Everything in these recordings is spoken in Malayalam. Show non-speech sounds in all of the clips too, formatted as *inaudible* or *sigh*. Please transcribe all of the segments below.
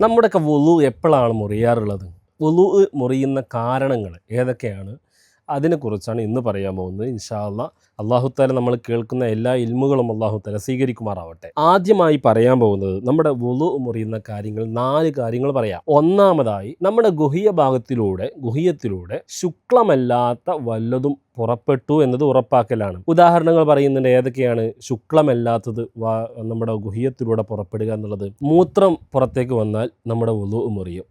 നമ്മുടെയൊക്കെ വുളു എപ്പോഴാണ് മുറിയാറുള്ളത്? വുളു മുറിയുന്ന കാരണങ്ങൾ ഏതൊക്കെയാണ്? അതിനെക്കുറിച്ചാണ് ഇന്ന് പറയാൻ പോകുന്നത്. ഇൻഷാല്ല അള്ളാഹുത്താല നമ്മൾ കേൾക്കുന്ന എല്ലാ ഇൽമുകളും അള്ളാഹുത്താല സ്വീകരിക്കുമാറാവട്ടെ. ആദ്യമായി പറയാൻ പോകുന്നത് നമ്മുടെ വുളു മുറിയുന്ന കാര്യങ്ങൾ നാല് കാര്യങ്ങൾ പറയാം. ഒന്നാമതായി നമ്മുടെ ഗുഹിയ ഭാഗത്തിലൂടെ ഗുഹിയത്തിലൂടെ ശുക്ലമല്ലാത്ത വല്ലതും പുറപ്പെട്ടു എന്നത് ഉറപ്പാക്കലാണ്. ഉദാഹരണങ്ങൾ പറയുന്നുണ്ട് ഏതൊക്കെയാണ്? ശുക്ലമല്ലാത്തത് നമ്മുടെ ഗുഹ്യത്തിലൂടെ പുറപ്പെടുക എന്നുള്ളത്. മൂത്രം പുറത്തേക്ക് വന്നാൽ നമ്മുടെ വുളു മുറിയും.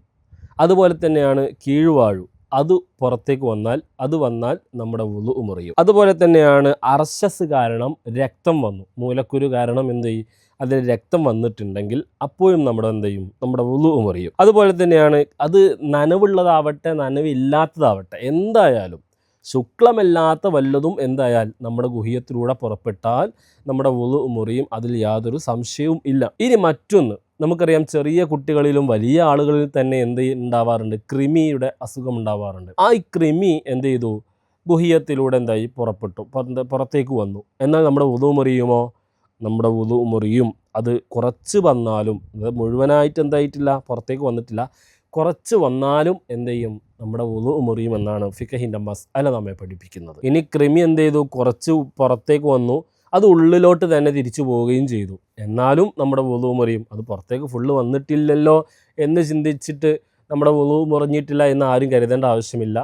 അതുപോലെ തന്നെയാണ് കീഴ്വാഴു. അത് പുറത്തേക്ക് വന്നാൽ അത് വന്നാൽ നമ്മുടെ വുളു മുറിയും. അതുപോലെ തന്നെയാണ് അർശസ് കാരണം രക്തം വന്നു. മൂലക്കുരു കാരണം എന്ത് ചെയ്യും? അതിൽ രക്തം വന്നിട്ടുണ്ടെങ്കിൽ അപ്പോഴും നമ്മുടെ എന്ത് ചെയ്യും? നമ്മുടെ വുളു മുറിയും. അതുപോലെ തന്നെയാണ് അത് നനവുള്ളതാവട്ടെ നനവില്ലാത്തതാവട്ടെ എന്തായാലും ശുക്ലമല്ലാത്ത വല്ലതും എന്തായാൽ നമ്മുടെ ഗുഹ്യത്തിലൂടെ പുറപ്പെട്ടാൽ നമ്മുടെ വുളു മുറിയും അതിൽ യാതൊരു സംശയവും ഇല്ല. ഇനി മറ്റൊന്ന്. നമുക്കറിയാം ചെറിയ കുട്ടികളിലും വലിയ ആളുകളിൽ തന്നെ എന്ത് ഉണ്ടാവാറുണ്ട്? കൃമിയുടെ അസുഖം ഉണ്ടാവാറുണ്ട്. ആ ഈ കൃമി എന്ത് ചെയ്തു? ഗുഹ്യത്തിലൂടെ എന്തായി? പുറപ്പെട്ടു. പുറത്ത് പുറത്തേക്ക് വന്നു. എന്നാൽ നമ്മുടെ ഉതു മുറിയുമോ? നമ്മുടെ ഉതു മുറിയും. അത് കുറച്ച് വന്നാലും അത് മുഴുവനായിട്ട് എന്തായിട്ടില്ല? പുറത്തേക്ക് വന്നിട്ടില്ല. കുറച്ച് വന്നാലും എന്ത് ചെയ്യും? നമ്മുടെ ഉതു മുറിയും എന്നാണ് ഫിക്കഹിന്റെ മസ് അല നമ്മെ പഠിപ്പിക്കുന്നത്. ഇനി ക്രിമി എന്ത് ചെയ്തു? കുറച്ച് പുറത്തേക്ക് വന്നു. അത് ഉള്ളിലോട്ട് തന്നെ തിരിച്ചു പോവുകയും ചെയ്തു. എന്നാലും നമ്മുടെ വുളു മുറിയും അത് പുറത്തേക്ക് ഫുള്ള് വന്നിട്ടില്ലല്ലോ എന്ന് ചിന്തിച്ചിട്ട് നമ്മുടെ വുളു മുറിഞ്ഞിട്ടില്ല എന്ന് ആരും കരുതേണ്ട ആവശ്യമില്ല.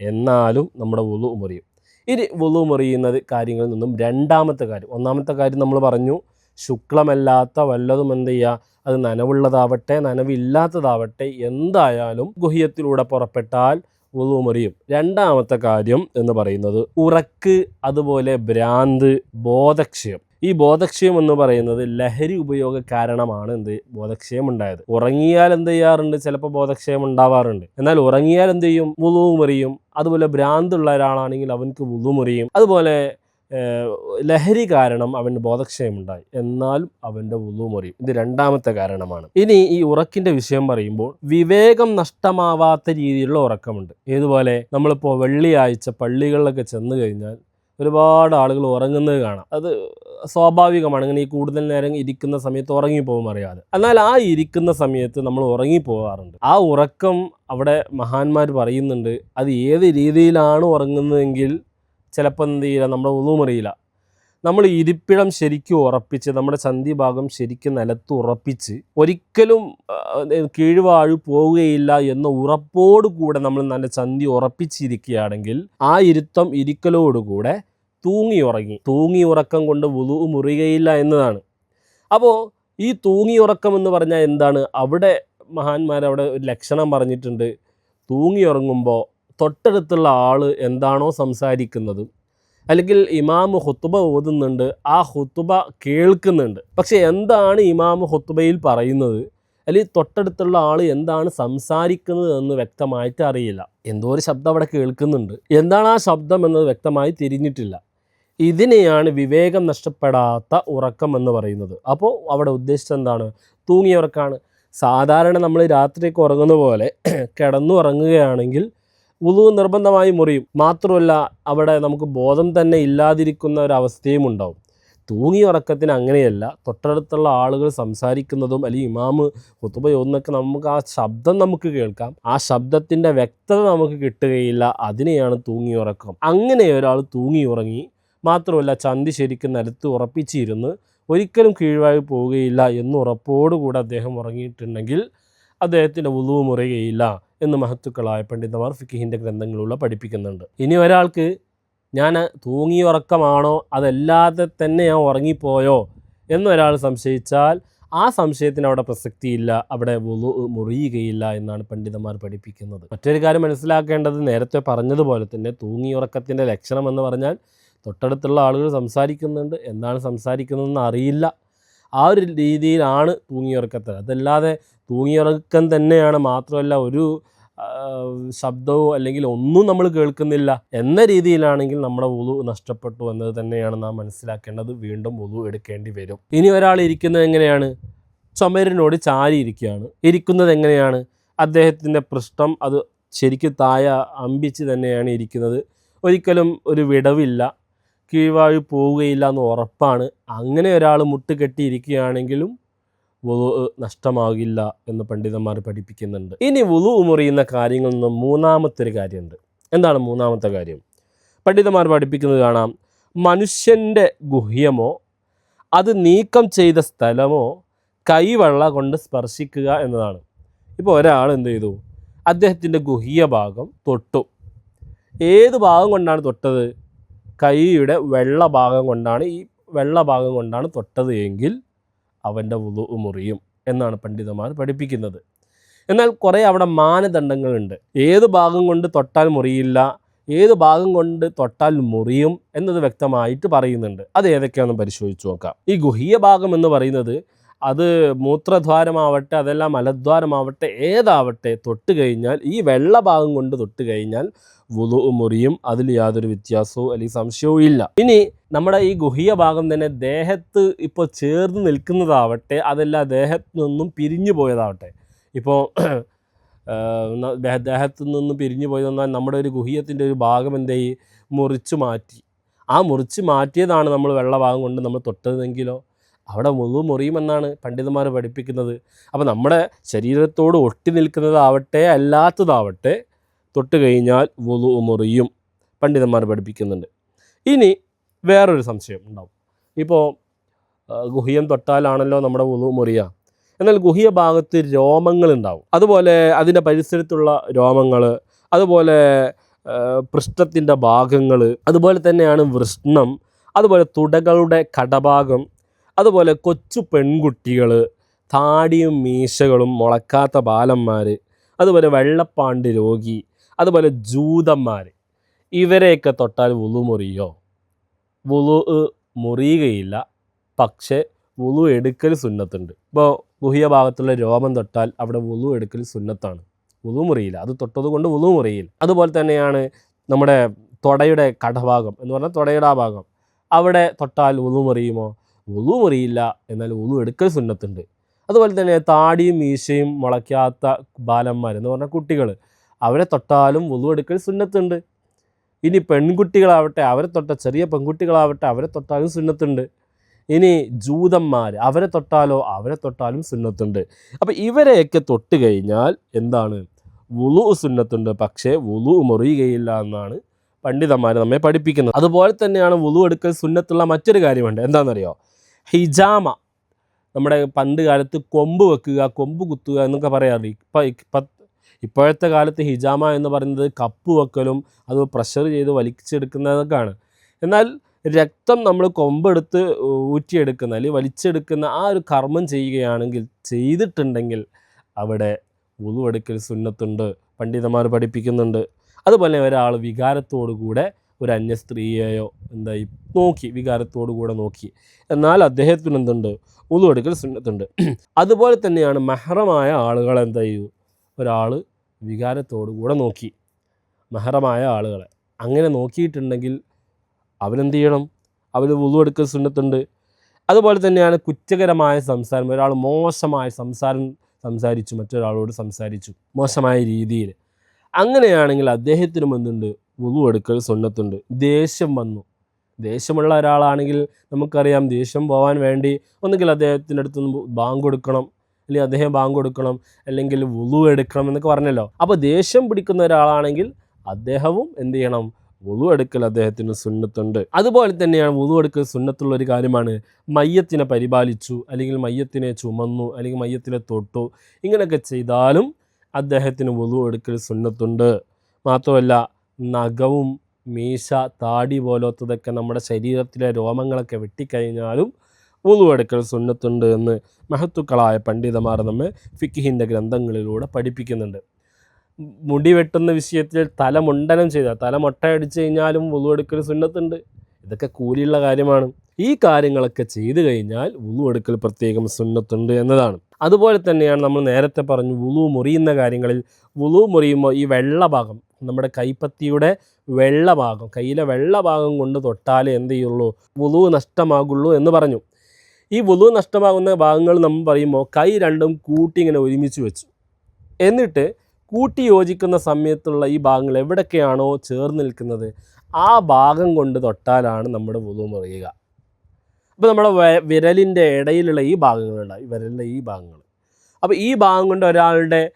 എന്നാലും നമ്മുടെ വുളു മുറിയും. ഇനി വുളു മുറിയുന്നത് കാര്യങ്ങളിൽ നിന്നും രണ്ടാമത്തെ കാര്യം. ഒന്നാമത്തെ കാര്യം നമ്മൾ പറഞ്ഞു ശുക്ലമല്ലാത്ത വല്ലതും എന്ത് ചെയ്യുക അത് നനവുള്ളതാവട്ടെ നനവില്ലാത്തതാവട്ടെ എന്തായാലും ഗുഹ്യത്തിലൂടെ പുറപ്പെട്ടാൽ വുളു മുറിയും രണ്ടാമത്തെ കാര്യം എന്ന് പറയുന്നത് ഉറക്ക് അതുപോലെ ഭ്രാന്ത് ബോധക്ഷയം. ഈ ബോധക്ഷയം എന്ന് പറയുന്നത് ലഹരി ഉപയോഗ കാരണമാണ് എന്ത്? ബോധക്ഷയം ഉണ്ടായത്. ഉറങ്ങിയാൽ എന്ത് ചെയ്യാറുണ്ട്? ചിലപ്പോൾ ബോധക്ഷയം ഉണ്ടാവാറുണ്ട്. എന്നാൽ ഉറങ്ങിയാൽ എന്ത് ചെയ്യും? മുറിയും അതുപോലെ ഭ്രാന്തുള്ള ഒരാളാണെങ്കിൽ അവനക്ക് മുറിയും അതുപോലെ ലഹരി കാരണം അവന് ബോധക്ഷയമുണ്ടായി. എന്നാലും അവന്റെ വുളു മുറിയും ഇത് രണ്ടാമത്തെ കാരണമാണ്. ഇനി ഈ ഉറക്കിന്റെ വിഷയം പറയുമ്പോൾ വിവേകം നഷ്ടമാവാത്ത രീതിയിലുള്ള ഉറക്കമുണ്ട്. ഏതുപോലെ? നമ്മളിപ്പോൾ വെള്ളിയാഴ്ച പള്ളികളിലൊക്കെ ചെന്ന് കഴിഞ്ഞാൽ ഒരുപാട് ആളുകൾ ഉറങ്ങുന്നത് കാണാം. അത് സ്വാഭാവികമാണ്. ഇങ്ങനെ ഈ കൂടുതൽ നേരം ഇരിക്കുന്ന സമയത്ത് ഉറങ്ങിപ്പോകും അറിയാതെ. എന്നാൽ ആ ഇരിക്കുന്ന സമയത്ത് നമ്മൾ ഉറങ്ങിപ്പോകാറുണ്ട് ആ ഉറക്കം അവിടെ മഹാന്മാർ പറയുന്നുണ്ട് അത് ഏത് രീതിയിലാണ് ഉറങ്ങുന്നതെങ്കിൽ ചിലപ്പോൾ എന്ത് ചെയ്യില്ല നമ്മുടെ ഉളുമറിയില്ല നമ്മൾ ഇരിപ്പിടം ശരിക്കും ഉറപ്പിച്ച് നമ്മുടെ സന്ധിഭാഗം ഭാഗം ശരിക്കും നിലത്ത് ഉറപ്പിച്ച് ഒരിക്കലും കീഴ്വാഴ് പോവുകയില്ല എന്ന ഉറപ്പോടു കൂടെ നമ്മൾ നല്ല സന്ധി ഉറപ്പിച്ചിരിക്കുകയാണെങ്കിൽ ആ ഇരുത്തം ഇരിക്കലോടുകൂടെ തൂങ്ങി ഉറങ്ങി. തൂങ്ങി ഉറക്കം കൊണ്ട് വുളു മുറിയുകയില്ല എന്നതാണ്. അപ്പോൾ ഈ തൂങ്ങി ഉറക്കം എന്ന് പറഞ്ഞാൽ എന്താണ്? അവിടെ മഹാന്മാരവിടെ ഒരു ലക്ഷണം പറഞ്ഞിട്ടുണ്ട്. തൂങ്ങി ഉറങ്ങുമ്പോൾ തൊട്ടടുത്തുള്ള ആൾ എന്താണോ സംസാരിക്കുന്നത്. അല്ലെങ്കിൽ ഇമാമ് ഹുത്തുബ ഓതുന്നുണ്ട് ആ ഹുത്തുബ കേൾക്കുന്നുണ്ട്. പക്ഷേ എന്താണ് ഇമാമ് ഹുത്തുബയിൽ പറയുന്നത്? അല്ലെങ്കിൽ തൊട്ടടുത്തുള്ള ആൾ എന്താണ് സംസാരിക്കുന്നത് എന്ന് വ്യക്തമായിട്ട് അറിയില്ല. എന്തോ ഒരു ശബ്ദം അവിടെ കേൾക്കുന്നുണ്ട്. എന്താണ് ആ ശബ്ദം എന്നത് വ്യക്തമായി തിരിഞ്ഞിട്ടില്ല. ഇതിനെയാണ് വിവേകം നഷ്ടപ്പെടാത്ത ഉറക്കം എന്ന് പറയുന്നത്. അപ്പോൾ അവിടെ ഉദ്ദേശിച്ചത് എന്താണ്? തൂങ്ങിയ ഉറക്കമാണ് സാധാരണ നമ്മൾ രാത്രിയൊക്കെ ഉറങ്ങുന്ന പോലെ *clears throat* കിടന്നു ഉറങ്ങുകയാണെങ്കിൽ ഉളു നിർബന്ധമായി മുറിയും. മാത്രമല്ല അവിടെ നമുക്ക് ബോധം തന്നെ ഇല്ലാതിരിക്കുന്ന ഒരവസ്ഥയും ഉണ്ടാവും. തൂങ്ങി ഉറക്കത്തിന് അങ്ങനെയല്ല. തൊട്ടടുത്തുള്ള ആളുകൾ സംസാരിക്കുന്നതും അല്ലെങ്കിൽ ഇമാമ് കുത്തുപയോന്നൊക്കെ നമുക്ക് ആ ശബ്ദം നമുക്ക് കേൾക്കാം. ആ ശബ്ദത്തിന്റെ വ്യക്തത നമുക്ക് കിട്ടുകയില്ല. അതിനെയാണ് തൂങ്ങി ഉറക്കം. അങ്ങനെ ഒരാൾ തൂങ്ങി ഉറങ്ങി. മാത്രമല്ല ചന്തി ശരിക്കും നിലത്ത് ഉറപ്പിച്ചിരുന്ന് ഒരിക്കലും കീഴ്വായി പോവുകയില്ല എന്ന് ഉറപ്പോടുകൂടെ അദ്ദേഹം ഉറങ്ങിയിട്ടുണ്ടെങ്കിൽ അദ്ദേഹത്തിന്റെ ഉളുവ് മുറിയുകയില്ല എന്ന് മഹത്തുക്കളായ പണ്ഡിതമാർ ഫിക്കിഹിന്റെ ഗ്രന്ഥങ്ങളിലൂടെ പഠിപ്പിക്കുന്നുണ്ട്. ഇനി ഒരാൾക്ക് ഞാൻ തൂങ്ങിയുറക്കമാണോ അതല്ലാതെ തന്നെ ഞാൻ ഉറങ്ങിപ്പോയോ? എന്നൊരാൾ സംശയിച്ചാൽ ആ സംശയത്തിന് അവിടെ പ്രസക്തിയില്ല അവിടെ വുളു മുറിയുകയില്ല എന്നാണ് പണ്ഡിതന്മാർ പഠിപ്പിക്കുന്നത്. മറ്റൊരു കാര്യം മനസ്സിലാക്കേണ്ടത് നേരത്തെ പറഞ്ഞതുപോലെ തന്നെ തൂങ്ങിയുറക്കത്തിന്റെ ലക്ഷണം എന്ന് പറഞ്ഞാൽ തൊട്ടടുത്തുള്ള ആളുകൾ സംസാരിക്കുന്നുണ്ട്. എന്താണ് സംസാരിക്കുന്നതെന്ന് അറിയില്ല. ആ ഒരു രീതിയിലാണ് തൂങ്ങിയുറക്കത്തിൽ അതല്ലാതെ തൂങ്ങിയുറക്കം തന്നെയാണ് മാത്രമല്ല ഒരു ശബ്ദവും അല്ലെങ്കിൽ ഒന്നും നമ്മൾ കേൾക്കുന്നില്ല എന്ന രീതിയിലാണെങ്കിൽ നമ്മുടെ വുളു നഷ്ടപ്പെട്ടു എന്നത് തന്നെയാണ് നാം മനസ്സിലാക്കേണ്ടത്. വീണ്ടും വുളു എടുക്കേണ്ടി വരും. ഇനി ഒരാൾ ഇരിക്കുന്നത് എങ്ങനെയാണ്? ചുമരിനോട് ചാരി ഇരിക്കുകയാണ് ഇരിക്കുന്നത് എങ്ങനെയാണ്? അദ്ദേഹത്തിന്റെ പൃഷ്ഠം അത് ശരിക്കും തായ അമ്പിച്ച് തന്നെയാണ് ഇരിക്കുന്നത്. ഒരിക്കലും ഒരു വിടവില്ല. കീഴ്വാഴി പോവുകയില്ല എന്ന് ഉറപ്പാണ്. അങ്ങനെ ഒരാൾ മുട്ട് കെട്ടിയിരിക്കുകയാണെങ്കിലും വുളു നഷ്ടമാകില്ല എന്ന് പണ്ഡിതന്മാർ പഠിപ്പിക്കുന്നുണ്ട്. ഇനി വുളു മുറിയുന്ന കാര്യങ്ങളിൽ നിന്ന് മൂന്നാമത്തെ ഒരു കാര്യമുണ്ട്. എന്താണ് മൂന്നാമത്തെ കാര്യം? പണ്ഡിതന്മാർ പഠിപ്പിക്കുന്നത് കാണാം. മനുഷ്യന്റെ ഗുഹ്യമോ അത് നീക്കം ചെയ്ത സ്ഥലമോ കൈവെള്ള കൊണ്ട് സ്പർശിക്കുക എന്നതാണ്. ഇപ്പോൾ ഒരാൾ എന്ത് ചെയ്തു? അദ്ദേഹത്തിന്റെ ഗുഹ്യ ഭാഗം തൊട്ടു. ഏത് ഭാഗം കൊണ്ടാണ് തൊട്ടത്? കൈയുടെ വെള്ള ഭാഗം കൊണ്ടാണ് ഈ വെള്ള ഭാഗം കൊണ്ടാണ് തൊട്ടത് എങ്കിൽ അവന്റെ വുളു മുറിയും എന്നാണ് പണ്ഡിതന്മാർ പഠിപ്പിക്കുന്നത്. എന്നാൽ കുറേ അവിടെ മാനദണ്ഡങ്ങളുണ്ട്. ഏത് ഭാഗം കൊണ്ട് തൊട്ടാൽ മുറിയില്ല ഏത് ഭാഗം കൊണ്ട് തൊട്ടാൽ മുറിയും എന്നത് വ്യക്തമായിട്ട് പറയുന്നുണ്ട്. അത് ഏതൊക്കെയാണെന്ന് പരിശോധിച്ച് നോക്കാം. ഈ ഗുഹീയ ഭാഗം എന്ന് പറയുന്നത് അത് മൂത്രദ്വാരമാവട്ടെ അതെല്ലാം മലദ്വാരമാവട്ടെ ഏതാവട്ടെ തൊട്ട് കഴിഞ്ഞാൽ ഈ വെള്ളഭാഗം കൊണ്ട് തൊട്ട് കഴിഞ്ഞാൽ വുളു മുറിയും അതിൽ യാതൊരു വ്യത്യാസവും അല്ലെങ്കിൽ സംശയവും ഇല്ല. ഇനി നമ്മുടെ ഈ ഗുഹീയ ഭാഗം തന്നെ ദേഹത്ത് ഇപ്പോൾ ചേർന്ന് നിൽക്കുന്നതാവട്ടെ അതല്ല ദേഹത്തു നിന്നും പിരിഞ്ഞു പോയതാവട്ടെ. ഇപ്പോൾ ദേഹത്തു നിന്നും പിരിഞ്ഞു പോയതെന്നാൽ നമ്മുടെ ഒരു ഗുഹ്യത്തിന്റെ ഒരു ഭാഗം എന്ത് മുറിച്ച് മാറ്റി. ആ മുറിച്ച് മാറ്റിയതാണ് നമ്മൾ വെള്ളഭാഗം കൊണ്ട് നമ്മൾ തൊട്ടതെങ്കിലോ? അവിടെ മുഴുവൻ മുറിയുമെന്നാണ് പണ്ഡിതന്മാർ പഠിപ്പിക്കുന്നത്. അപ്പോൾ നമ്മുടെ ശരീരത്തോട് ഒട്ടി നിൽക്കുന്നതാവട്ടെ അല്ലാത്തതാവട്ടെ തൊട്ട് കഴിഞ്ഞാൽ വുളു മുറിയും പണ്ഡിതന്മാർ പഠിപ്പിക്കുന്നുണ്ട്. ഇനി വേറൊരു സംശയം ഉണ്ടാവും. ഇപ്പോൾ ഗുഹ്യം തൊട്ടാലാണല്ലോ നമ്മുടെ വുളു മുറിയ എന്നാൽ ഗുഹ്യ ഭാഗത്ത് രോമങ്ങൾ ഉണ്ടാവും അതുപോലെ അതിന്റെ പരിസരത്തുള്ള രോമങ്ങൾ അതുപോലെ പൃഷ്ഠത്തിന്റെ ഭാഗങ്ങൾ അതുപോലെ തന്നെയാണ് വൃഷ്ണം അതുപോലെ തുടകളുടെ കടഭാഗം അതുപോലെ കൊച്ചു പെൺകുട്ടികൾ താടിയും മീശകളും മുളക്കാത്ത ബാലന്മാർ അതുപോലെ വെള്ളപ്പാണ്ട് രോഗി അതുപോലെ ജൂതന്മാർ ഇവരെയൊക്കെ തൊട്ടാൽ വുളു മുറിയോ? വുളു മുറിയുകയില്ല. പക്ഷേ വുളു എടുക്കൽ സുന്നത്തുണ്ട്. ഇപ്പോൾ ഗുഹ്യ ഭാഗത്തുള്ള രോമം തൊട്ടാൽ അവിടെ വുളു എടുക്കൽ സുന്നത്താണ്. വുളു മുറിയില്ല. അത് തൊട്ടത് കൊണ്ട് വുളു മുറിയില്ല. അതുപോലെ തന്നെയാണ് നമ്മുടെ തൊടയുടെ കടഭാഗം എന്ന് പറഞ്ഞാൽ തൊടയുടെ ആ ഭാഗം. അവിടെ തൊട്ടാൽ വുളു മുറിയുമോ? വുളു മുറിയില്ല. എന്നാൽ ഉളു എടുക്കൽ സുന്നത്തുണ്ട്. അതുപോലെ തന്നെ താടിയും മീശയും മുളയ്ക്കാത്ത ബാലന്മാർ എന്ന് പറഞ്ഞാൽ കുട്ടികൾ അവരെ തൊട്ടാലും ഉളു എടുക്കൽ സുന്നത്തുണ്ട്. ഇനി പെൺകുട്ടികളാവട്ടെ അവരെ തൊട്ട ചെറിയ പെൺകുട്ടികളാവട്ടെ അവരെ തൊട്ടാലും സുന്നത്തുണ്ട്. ഇനി ജൂതന്മാർ അവരെ തൊട്ടാലോ അവരെ തൊട്ടാലും സുന്നത്തുണ്ട്. അപ്പോൾ ഇവരെയൊക്കെ തൊട്ട് കഴിഞ്ഞാൽ എന്താണ്? വുളു സുന്നത്തുണ്ട്. പക്ഷേ വുളു മുറിയുകയില്ല എന്നാണ് പണ്ഡിതന്മാർ നമ്മെ പഠിപ്പിക്കുന്നത്. അതുപോലെ തന്നെയാണ് വുളു എടുക്കൽ സുന്നത്തുള്ള മറ്റൊരു കാര്യമുണ്ട്. എന്താണെന്നറിയോ? ഹിജാമ. നമ്മുടെ പണ്ട് കാലത്ത് കൊമ്പ് വെക്കുക കൊമ്പ് കുത്തുക എന്നൊക്കെ പറയാറ് ഇപ്പം ഇപ്പം ഇപ്പോഴത്തെ കാലത്ത് ഹിജാമ എന്ന് പറയുന്നത് കപ്പ് വെക്കലും അത് പ്രഷർ ചെയ്ത് വലിച്ചെടുക്കുന്നതൊക്കെയാണ്. എന്നാൽ രക്തം നമ്മൾ കൊമ്പെടുത്ത് ഊറ്റിയെടുക്കുന്ന അല്ലെങ്കിൽ വലിച്ചെടുക്കുന്ന ആ ഒരു കർമ്മം ചെയ്യുകയാണെങ്കിൽ ചെയ്തിട്ടുണ്ടെങ്കിൽ അവിടെ ഉളുവെടുക്കൽ സുന്നത്തുണ്ട് പണ്ഡിതന്മാർ പഠിപ്പിക്കുന്നുണ്ട്. അതുപോലെ ഒരാൾ വികാരത്തോടു കൂടെ ഒരു അന്യ സ്ത്രീയെയോ എന്തായി നോക്കി വികാരത്തോടു കൂടെ നോക്കി. എന്നാൽ അദ്ദേഹത്തിന് എന്തുണ്ട്? ഉളുവെടുക്കൽ സുന്നത്തുണ്ട്. അതുപോലെ തന്നെയാണ് മെഹറമായ ആളുകൾ എന്താ ഒരാൾ വികാരത്തോടു കൂടെ നോക്കി. മെഹറമായ ആളുകളെ. അങ്ങനെ നോക്കിയിട്ടുണ്ടെങ്കിൽ അവനെന്ത് ചെയ്യണം? അവർ വുളു എടുക്കൽ സുന്നത്തുണ്ട്. അതുപോലെ തന്നെയാണ് കുറ്റകരമായ സംസാരം. ഒരാൾ മോശമായ സംസാരം സംസാരിച്ചു മറ്റൊരാളോട് സംസാരിച്ചു മോശമായ രീതിയിൽ. അങ്ങനെയാണെങ്കിൽ അദ്ദേഹത്തിനും എന്തുണ്ട്? വുളു എടുക്കൽ സുന്നത്തുണ്ട്. ദേഷ്യം വന്നു. ദേഷ്യമുള്ള ഒരാളാണെങ്കിൽ നമുക്കറിയാം ദേഷ്യം പോകാൻ വേണ്ടി ഒന്നുകിൽ അദ്ദേഹത്തിന്റെ അടുത്ത് ബാങ്ക് കൊടുക്കണം അല്ലെങ്കിൽ അദ്ദേഹം ബാങ്ക് കൊടുക്കണം അല്ലെങ്കിൽ വുളു എടുക്കണം എന്നൊക്കെ പറഞ്ഞല്ലോ. അപ്പോൾ ദേഷ്യം പിടിക്കുന്ന ഒരാളാണെങ്കിൽ അദ്ദേഹവും എന്ത് ചെയ്യണം? വുളു എടുക്കൽ അദ്ദേഹത്തിന് സുന്നത്തുണ്ട്. അതുപോലെ തന്നെയാണ് വുളു എടുക്കൽ സുന്നത്തുള്ള ഒരു കാര്യമാണ്. മയ്യത്തിനെ പരിപാലിച്ചു അല്ലെങ്കിൽ മയ്യത്തിനെ ചുമന്നു അല്ലെങ്കിൽ മയ്യത്തിനെ തൊട്ടു ഇങ്ങനെയൊക്കെ ചെയ്താലും അദ്ദേഹത്തിന് വുളു എടുക്കൽ സുന്നത്തുണ്ട്. മാത്രമല്ല നഖവും മീശ താടി പോലത്തതൊക്കെ നമ്മുടെ ശരീരത്തിലെ രോമങ്ങളൊക്കെ വെട്ടിക്കഴിഞ്ഞാലും ഉളുവെടുക്കൽ സുന്നത്തുണ്ട് എന്ന് മഹത്തുക്കളായ പണ്ഡിതന്മാർ നമ്മെ ഫിക്കിഹിന്റെ ഗ്രന്ഥങ്ങളിലൂടെ പഠിപ്പിക്കുന്നുണ്ട്. മുടി വെട്ടുന്ന വിഷയത്തിൽ തല മുണ്ടനം ചെയ്താൽ തല അടിച്ചു കഴിഞ്ഞാലും ഉളുവെടുക്കൽ സുന്നത്തുണ്ട്. ഇതൊക്കെ കൂലിയുള്ള കാര്യമാണ്. ഈ കാര്യങ്ങളൊക്കെ ചെയ്തു കഴിഞ്ഞാൽ ഉളുവെടുക്കൽ പ്രത്യേകം സുന്നത്തുണ്ട് എന്നതാണ്. അതുപോലെ തന്നെയാണ് നമ്മൾ നേരത്തെ പറഞ്ഞു ഉളു മുറിയുന്ന കാര്യങ്ങളിൽ ഉളു മുറിയുമ്പോൾ ഈ വെള്ള ഭാഗം നമ്മുടെ കൈപ്പത്തിയുടെ വെള്ളഭാഗം കയ്യിലെ വെള്ളഭാഗം കൊണ്ട് തൊട്ടാലേ എന്ത് ചെയ്യുള്ളൂ? വുളു നഷ്ടമാകുള്ളൂ എന്ന് പറഞ്ഞു. ഈ വുളു നഷ്ടമാകുന്ന ഭാഗങ്ങൾ നമ്മൾ പറയുമ്പോൾ കൈ രണ്ടും കൂട്ടി ഇങ്ങനെ ഒരുമിച്ച് വെച്ചു. എന്നിട്ട് കൂട്ടി യോജിക്കുന്ന സമയത്തുള്ള ഈ ഭാഗങ്ങൾ എവിടൊക്കെയാണോ ചേർന്ന് നിൽക്കുന്നത്? ആ ഭാഗം കൊണ്ട് തൊട്ടാലാണ് നമ്മുടെ വുളു മുറിയുക. അപ്പോൾ നമ്മുടെ വിരലിന്റെ ഇടയിലുള്ള ഈ ഭാഗങ്ങളുണ്ട് വിരലിന്റെ ഈ ഭാഗങ്ങൾ. അപ്പോൾ ഈ ഭാഗം കൊണ്ട് ഒരാളുടെ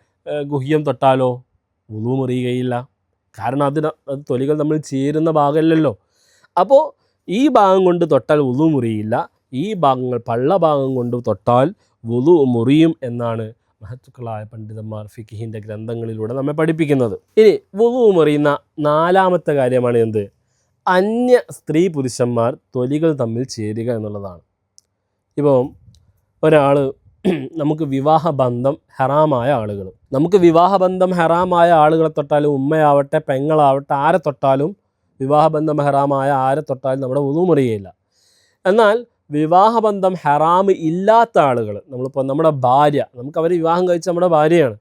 ഗുഹ്യം തൊട്ടാലോ? വുളു മുറിയുകയില്ല. കാരണം അതിന് അത് തൊലികൾ നമ്മൾ ചേരുന്ന ഭാഗമല്ലല്ലോ. അപ്പോൾ ഈ ഭാഗം കൊണ്ട് തൊട്ടാൽ ഉളു മുറിയില്ല. ഈ ഭാഗങ്ങൾ പള്ള ഭാഗം കൊണ്ട് തൊട്ടാൽ വുളു മുറിയും എന്നാണ് മഹത്തുക്കളായ പണ്ഡിതന്മാർ ഫിഖിഹിന്റെ ഗ്രന്ഥങ്ങളിലൂടെ നമ്മെ പഠിപ്പിക്കുന്നത്. ഇനി വുളു മുറിയുന്ന നാലാമത്തെ കാര്യമാണ് എന്ത്? അന്യ സ്ത്രീ പുരുഷന്മാർ തൊലികൾ തമ്മിൽ ചേരുക എന്നുള്ളതാണ്. ഇപ്പം ഒരാൾ നമുക്ക് വിവാഹ ബന്ധം ഹറാമായ ആളുകൾ. നമുക്ക് വിവാഹ ബന്ധം ഹറാമായ ആളുകളെ തൊട്ടാലും ഉമ്മയാവട്ടെ പെങ്ങളാവട്ടെ ആരെ തൊട്ടാലും വിവാഹബന്ധം ഹറാമായ ആരെ തൊട്ടാലും നമ്മുടെ ഒന്നും മുറിയയില്ല എന്നാൽ വിവാഹബന്ധം ഹറാമ് ഇല്ലാത്ത ആളുകൾ നമ്മളിപ്പോൾ നമ്മുടെ ഭാര്യ നമുക്ക് അവർ വിവാഹം കഴിച്ച നമ്മുടെ ഭാര്യയാണ്.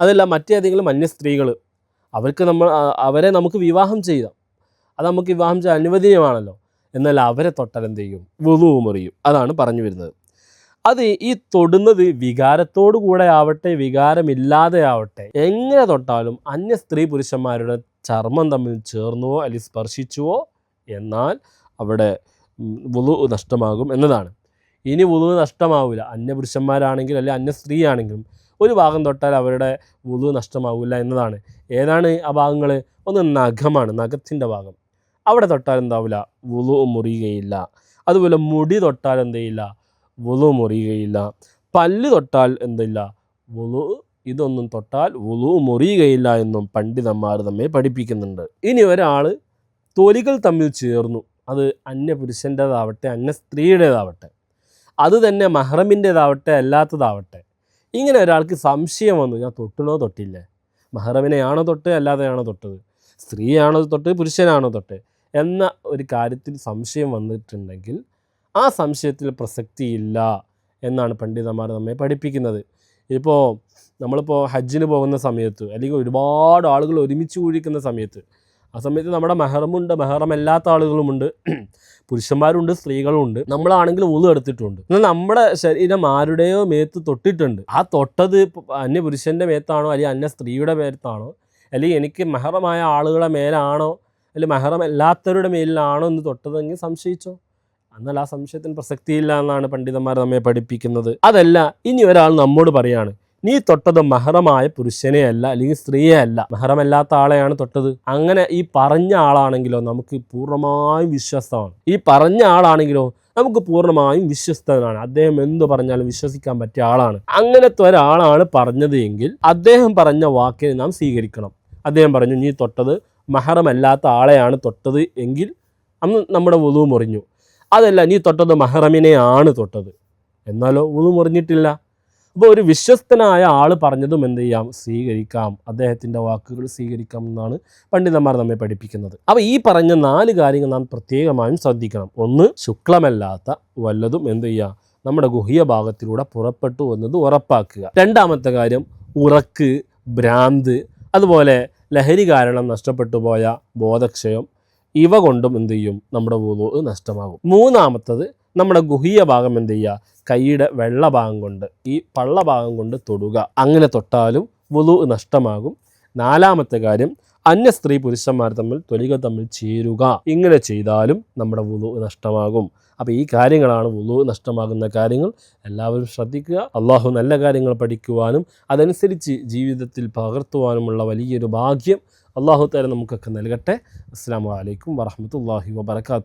അതല്ല മറ്റേതെങ്കിലും അന്യ സ്ത്രീകൾ അവർക്ക് നമ്മൾ അവരെ നമുക്ക് വിവാഹം ചെയ്യാം. അത് നമുക്ക് വിവാഹം ചെയ്യാൻ അനുവദനീയമാണല്ലോ. എന്നാൽ അവരെ തൊട്ടാൽ എന്ത് ചെയ്യും? വുതുവും മുറിയും അതാണ് പറഞ്ഞു വരുന്നത്. അത് ഈ തൊടുന്നത് വികാരത്തോടു കൂടെ ആവട്ടെ വികാരമില്ലാതെ ആവട്ടെ. എങ്ങനെ തൊട്ടാലും അന്യ സ്ത്രീ പുരുഷന്മാരുടെ ചർമ്മം തമ്മിൽ ചേർന്നുവോ അല്ലെങ്കിൽ സ്പർശിച്ചുവോ എന്നാൽ അവിടെ വുളു നഷ്ടമാകും എന്നതാണ്. ഇനി വുളു നഷ്ടമാവില്ല അന്യ പുരുഷന്മാരാണെങ്കിൽ അല്ലെങ്കിൽ അന്യ സ്ത്രീ ആണെങ്കിലും ഒരു ഭാഗം തൊട്ടാൽ അവരുടെ വുളു നഷ്ടമാവില്ല എന്നതാണ്. ഏതാണ് ആ ഭാഗങ്ങൾ? ഒന്ന് നഖമാണ് നഖത്തിന്റെ ഭാഗം. അവിടെ തൊട്ടാൽ എന്താവില്ല വുളു മുറിയുകയില്ല. അതുപോലെ മുടി തൊട്ടാൽ എന്ത് ചെയ്യില്ല? വുളു മുറിയുകയില്ല. പല്ല് തൊട്ടാൽ എന്തില്ല? വുളു. ഇതൊന്നും തൊട്ടാൽ വുളു മുറിയുകയില്ല എന്നും പണ്ഡിതന്മാർ നമ്മെ പഠിപ്പിക്കുന്നുണ്ട്. ഇനി ഒരാൾ തൊലികൾ തമ്മിൽ ചേർന്നു. അത് അന്യ പുരുഷന്റേതാവട്ടെ അന്യ സ്ത്രീയുടേതാവട്ടെ അത് തന്നെ മഹ്റമിന്റേതാവട്ടെ അല്ലാത്തതാവട്ടെ. ഇങ്ങനെ ഒരാൾക്ക് സംശയം വന്നു. ഞാൻ തൊട്ടണോ തൊട്ടില്ലേ? മഹ്റമിനെയാണോ തൊട്ട് അല്ലാതെയാണോ തൊട്ടത്? സ്ത്രീയാണോ തൊട്ട് പുരുഷനാണോ തൊട്ട്? എന്ന ഒരു കാര്യത്തിൽ സംശയം വന്നിട്ടുണ്ടെങ്കിൽ ആ സംശയത്തിൽ പ്രസക്തിയില്ല എന്നാണ് പണ്ഡിതന്മാർ നമ്മെ പഠിപ്പിക്കുന്നത്. ഇപ്പോൾ നമ്മളിപ്പോൾ ഹജ്ജിന് പോകുന്ന സമയത്ത് അല്ലെങ്കിൽ ഒരുപാട് ആളുകൾ ഒരുമിച്ച് കൂടിക്കുന്ന സമയത്ത് ആ സമയത്ത് നമ്മുടെ മെഹറമുണ്ട് മെഹറമല്ലാത്ത ആളുകളുമുണ്ട് പുരുഷന്മാരുണ്ട് സ്ത്രീകളുമുണ്ട്. നമ്മളാണെങ്കിൽ ഉളു എടുത്തിട്ടുണ്ട്. എന്നാൽ നമ്മുടെ ശരീരം ആരുടെയോ മേത്ത് തൊട്ടിട്ടുണ്ട്. ആ തൊട്ടത് അന്യ പുരുഷന്റെ മേത്താണോ അല്ലെങ്കിൽ അന്യ സ്ത്രീയുടെ മേത്താണോ അല്ലെങ്കിൽ എനിക്ക് മെഹറമായ ആളുകളെ മേലാണോ അല്ലെങ്കിൽ മെഹറമല്ലാത്തവരുടെ മേലിലാണോ എന്ന് തൊട്ടതെങ്കിൽ സംശയിച്ചോ? എന്നാൽ ആ സംശയത്തിന് പ്രസക്തിയില്ല എന്നാണ് പണ്ഡിതന്മാർ നമ്മെ പഠിപ്പിക്കുന്നത്. അതല്ല ഇനി ഒരാൾ നമ്മോട് പറയാണ് നീ തൊട്ടത് മഹറമായ പുരുഷനെ അല്ല അല്ലെങ്കിൽ സ്ത്രീയെ അല്ല. മഹറമല്ലാത്ത ആളെയാണ് തൊട്ടത്. അങ്ങനെ ഈ പറഞ്ഞ ആളാണെങ്കിലോ നമുക്ക് പൂർണമായും വിശ്വസ്തമാണ്. ഈ പറഞ്ഞ ആളാണെങ്കിലോ നമുക്ക് പൂർണമായും വിശ്വസ്തനാണ്. അദ്ദേഹം എന്തു പറഞ്ഞാലും വിശ്വസിക്കാൻ പറ്റിയ ആളാണ്. അങ്ങനത്തെ ഒരാളാണ് പറഞ്ഞത് എങ്കിൽ അദ്ദേഹം പറഞ്ഞ വാക്കിനെ നാം സ്വീകരിക്കണം. അദ്ദേഹം പറഞ്ഞു നീ തൊട്ടത് മഹറമല്ലാത്ത ആളെയാണ് തൊട്ടത് എങ്കിൽ അന്ന് നമ്മുടെ വധു മുറിഞ്ഞു. അതല്ല നീ തൊട്ടത് മഹറമിനെയാണ് തൊട്ടത്. എന്നാലോ വുളു മുറിഞ്ഞിട്ടില്ല. അപ്പോൾ ഒരു വിശ്വസ്തനായ ആൾ പറഞ്ഞതും എന്ത് ചെയ്യാം? സ്വീകരിക്കാം. അദ്ദേഹത്തിന്റെ വാക്കുകൾ സ്വീകരിക്കാം എന്നാണ് പണ്ഡിതന്മാർ നമ്മെ പഠിപ്പിക്കുന്നത്. അപ്പോൾ ഈ പറഞ്ഞ നാല് കാര്യങ്ങൾ നാം പ്രത്യേകമായും ശ്രദ്ധിക്കണം. ഒന്ന് ശുക്ലമല്ലാത്ത വല്ലതും എന്ത് ചെയ്യുക നമ്മുടെ ഗുഹ്യ ഭാഗത്തിലൂടെ പുറപ്പെട്ടു എന്നത് ഉറപ്പാക്കുക. രണ്ടാമത്തെ കാര്യം ഉറക്ക് ഭ്രാന്ത് അതുപോലെ ലഹരി കാരണം നഷ്ടപ്പെട്ടു പോയ ബോധക്ഷയം ഇവ കൊണ്ടും എന്ത് ചെയ്യും? നമ്മുടെ വുളു നഷ്ടമാകും. മൂന്നാമത്തത് നമ്മുടെ ഗുഹീയ ഭാഗം എന്ത് ചെയ്യുക? കൈയുടെ വെള്ള ഭാഗം കൊണ്ട് ഈ പള്ള ഭാഗം കൊണ്ട് തൊടുക. അങ്ങനെ തൊട്ടാലും വുളു നഷ്ടമാകും. നാലാമത്തെ കാര്യം അന്യ സ്ത്രീ പുരുഷന്മാർ തമ്മിൽ തൊലികൾ തമ്മിൽ ചേരുക. ഇങ്ങനെ ചെയ്താലും നമ്മുടെ വുളു നഷ്ടമാകും. അപ്പോൾ ഈ കാര്യങ്ങളാണ് വുളു നഷ്ടമാകുന്ന കാര്യങ്ങൾ. എല്ലാവരും ശ്രദ്ധിക്കുക. അള്ളാഹു നല്ല കാര്യങ്ങൾ പഠിക്കുവാനും അതനുസരിച്ച് ജീവിതത്തിൽ പകർത്തുവാനുമുള്ള വലിയൊരു ഭാഗ്യം അള്ളാഹു തല നമുക്കൊക്കെ നൽകട്ടെ. അസ്സാം വലൈക്കും വറഹമത്തല്ലാഹി വബർക്കാത്തു